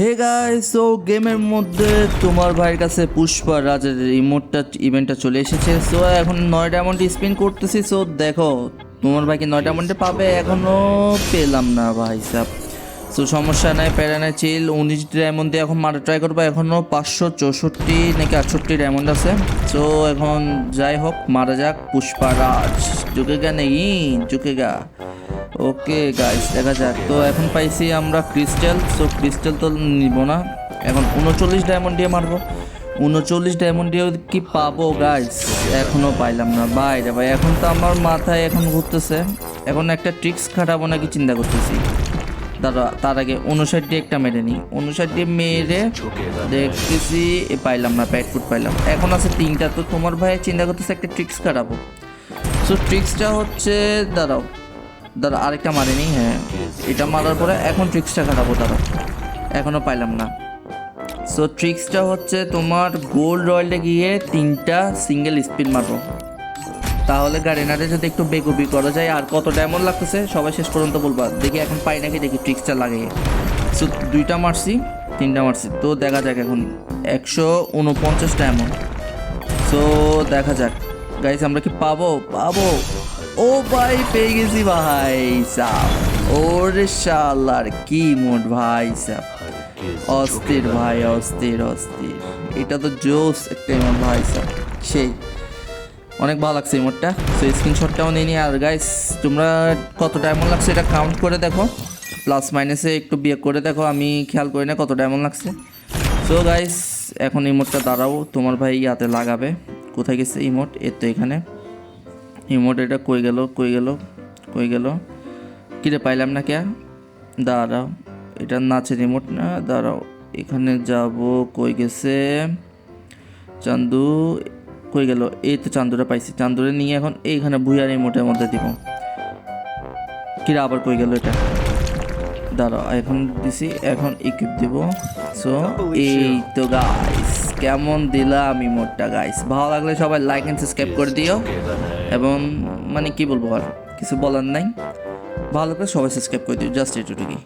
Hey guys so গেমের মধ্যে তোমার ভাইয়ের কাছে পুষ্পা রাজের ইমোটটা ইভেন্টটা চলে এসেছে। সো এখন নয় ডায়মন্ড স্পিন করতেছি। সো দেখো, তোমার ভাইকে নয় ডায়মন্ডে পাবে? এখনও পেলাম না ভাই সাহ সো সমস্যা নাই, প্যারা নাই চিল উনিশ ডায়মন্ড দিয়ে এখন মারা ট্রাই করব। এখনও পাঁচশো চৌষট্টি নাকি আটষট্টি ডায়মন্ড আছে। তো এখন যাই হোক, মারা যাক পুষ্পা রাজ। ঝুঁকেগা নেই ঝুঁকেগা ওকে গাইস দেখা যাক। তো এখন পাইছি আমরা ক্রিস্টাল সো ক্রিস্টাল তো নিব না। এখন উনচল্লিশ ডায়মন্ড দিয়ে মারবো। উনচল্লিশ ডায়মন্ড দিয়ে কি পাবো গাইস এখনও পাইলাম না। ভাই রে ভাই, এখন তো আমার মাথায় এখন ঘুরতেছে। এখন একটা ট্রিক্স খাটাবো নাকি চিন্তা করতেছি। দাদা, তার আগে উনষাট দিয়ে একটা মেরে নিই। উনষাট দিয়ে মেরে দেখতেছি, এ পাইলাম না প্যাট ফুট পাইলাম। এখন আছে তিনটা, তো তোমার ভাই চিন্তা করতেছে একটা ট্রিক্স খাটাবো সো ট্রিক্সটা হচ্ছে, দাঁড়াও দাঁড়া আরেকটা মারিনি হ্যাঁ। এটা মারার পরে এখন ট্রিক্সটা খাটাবো দাঁড়াও। এখনও পাইলাম না। সো ট্রিক্সটা হচ্ছে তোমার গোল্ড রয়্যালটা গিয়ে তিনটা সিঙ্গেল স্পিন মারবো। তাহলে গাড়িনারে যদি একটু বেকুবি করা যায়, আর কত ডায়মন্ড লাগতেছে, সবাই শেষ পর্যন্ত বলবা, দেখি এখন পাই নাকি, দেখি ট্রিক্সটা লাগিয়ে সো দুইটা মারছি, তিনটা মারছি। তো দেখা যাক এখন, একশো উনপঞ্চাশ ডায়মন্ড সো দেখা যাক। গাইস আমরা কি পাবো? পাবো। ও ভাই, পেয়ে গেছি ভাই সাহ ওরে শালার, কি মোট ভাই সাহ অস্থির ভাই, অস্থির অস্থির। এটা তো জোস একটা ভাই সাহ সেই। অনেক ভালো লাগছে ইমোটটা সো স্ক্রিনশটটাও নিয়ে নিই আর গাইস তোমরা কত ডায়মন্ড লাগছে এটা কাউন্ট করে দেখো। প্লাস মাইনাসে একটু বিয়ে করে দেখো। আমি খেয়াল করি না কত ডায়মন্ড লাগছে। সো গাইস এখন ইমোটটা দাঁড়াও। তোমার ভাই ইয়াতে লাগাবে। কোথায় গেছে ইমোট এর তো এখানে। ইমোট এটা কই গেল? কই গেল? কই গেল? কিরে পাইলাম না কে? দাঁড়াও। এটা নাচের রিমোট না? দাঁড়াও। এখানে যাব। কই গেছে? চান্দু কই গেল? এই তো চান্দুরা পাইছি। চান্দুরে নিয়ে এখন এইখানে ভুইয়ার রিমোটের মধ্যে দিব। কিরা আবার কই গেল এটা? দাঁড়াও, এখন দিছি, এখন ইকুইপ দিব। সো এই তো গাইস কেমন দিলাম ইমোটটা গাইস ভালো লাগলে সবাই লাইক এন্ড সাবস্ক্রাইব করে দিও। এবং মানে কি বলব আর? কিছু বলার নাই। ভালো করে সবাই সাবস্ক্রাইব করে দিও জাস্ট এটুকুই